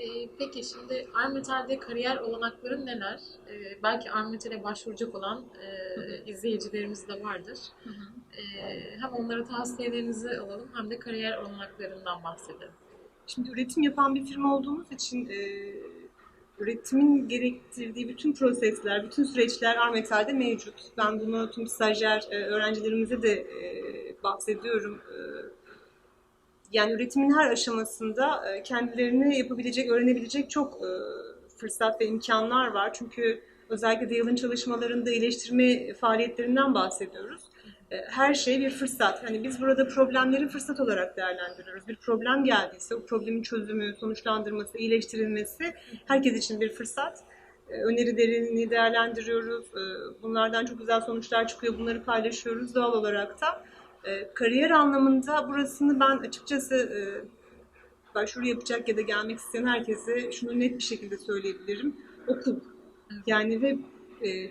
Ee, peki şimdi Armetal'de kariyer olanakları neler? Ee, belki Armetal'e başvuracak olan e, izleyicilerimiz de vardır. Ee, hem onlara tavsiyelerinizi alalım hem de kariyer olanaklarından bahsedelim. Şimdi üretim yapan bir firma olduğumuz için e, üretimin gerektirdiği bütün prosesler, bütün süreçler Armetal'de mevcut. Ben bunu tüm stajyer e, öğrencilerimize de e, bahsediyorum. E, yani üretimin her aşamasında e, kendilerini yapabilecek, öğrenebilecek çok e, fırsat ve imkanlar var. Çünkü özellikle de yılın çalışmalarında iyileştirme faaliyetlerinden bahsediyoruz. E, Her şey bir fırsat. Hani biz burada problemleri fırsat olarak değerlendiriyoruz. Bir problem geldiyse o problemin çözümü, sonuçlandırması, iyileştirilmesi herkes için bir fırsat. Önerilerini değerlendiriyoruz. Bunlardan çok güzel sonuçlar çıkıyor. Bunları paylaşıyoruz doğal olarak da. E, Kariyer anlamında burasını ben açıkçası e, başvuru yapacak ya da gelmek isteyen herkese şunu net bir şekilde söyleyebilirim. Okul. Yani ve e,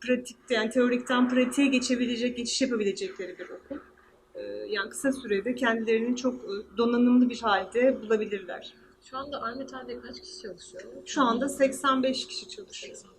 pratikte yani teorikten pratiğe geçebilecek, geçiş yapabilecekleri bir okul. E, yani kısa sürede kendilerini çok e, donanımlı bir halde bulabilirler. Şu anda Armetal'de kaç kişi çalışıyor? Şu anda 85 kişi çalışıyor. 85